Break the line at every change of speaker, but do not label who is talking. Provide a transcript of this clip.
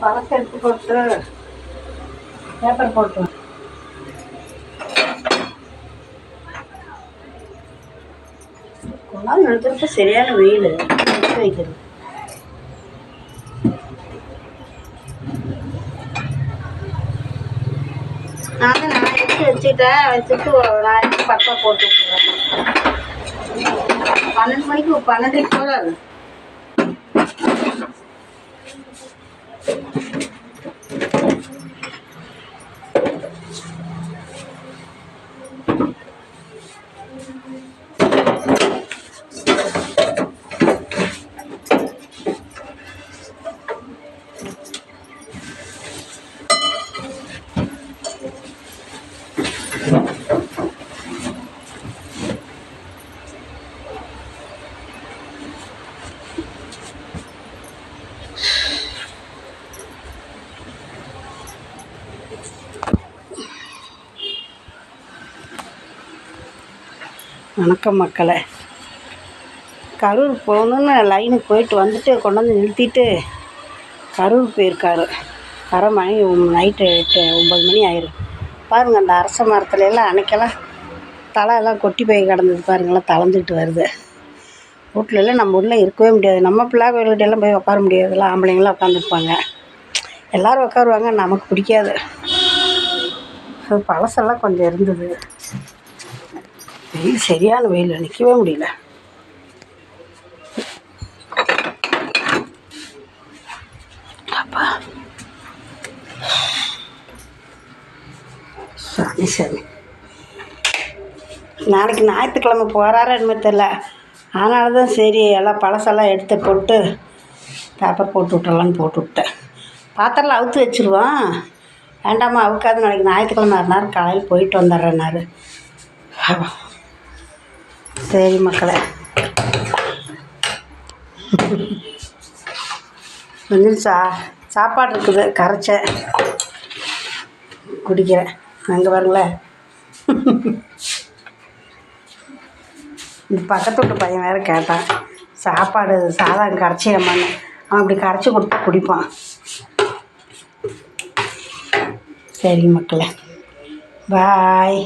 பழத்தை எடுத்து போட்டு பேப்பர் போட்டு கொண்டாந்து நிறுத்துறப்ப சரியான வெயில். எடுத்து வைக்கிறது நான் நான் எடுத்து வச்சுட்டேன் வச்சுட்டு நான் எடுத்து பக்கம் போட்டு மணிக்கு பன்னெண்டு மணிக்கு Thank you. வணக்கம் மக்களை. கரூர் போகணுன்னு லைனுக்கு போயிட்டு வந்துட்டு கொண்டு வந்து நிறுத்திட்டு கரூர் போயிருக்காரு. வர மணி நைட்டு எட்டு ஒம்பது மணி ஆயிரும். பாருங்கள் அந்த அரச மரத்துல எல்லாம் அன்னைக்கெல்லாம் தலை எல்லாம் கொட்டி போய் கிடந்தது பாருங்களேன் தளர்ந்துட்டு வருது. வீட்டிலலாம் நம்ம ஊரில் இருக்கவே முடியாது. நம்ம பிள்ளை எல்லாம் போய் உட்கார முடியாதுல்ல ஆம்பளைங்களாம் உட்காந்துருப்பாங்க எல்லோரும் உட்காருவாங்க நமக்கு பிடிக்காது. பழசெல்லாம் கொஞ்சம் இருந்தது. வெயில் சரியான வெயில் நிற்கவே முடியல. அப்பா. சாமி சாமி. நாளைக்கு ஞாயிற்றுக்கிழமை போகிறாரா என்னமோ தெரில அதனால தான் சரி எல்லாம் பழசெல்லாம் எடுத்து போட்டு பேப்பர் போட்டு விட்டுறலான்னு போட்டு விட்டேன். பாத்திரலாம் அவுத்து வச்சுருவோம். வேண்டாமா அவுக்காது நாளைக்கு ஞாயிற்றுக்கிழமை இருந்தார் காலையில் போயிட்டு வந்துடுறேன்னாரு. சரி மக்களை. கொஞ்சம் சா சாப்பாடு இருக்குது கரைச்சேன். குடிக்கிறேன். அங்கே பாருங்களேன் இந்த பக்கத்து வீட்டு பையன் வேறு கேட்டான். சாப்பாடு சாதம் கரைச்சியம்மான்னு அவன் அப்படி கரைச்சி கொடுத்து குடிப்பான். சரி மக்களே. பாய்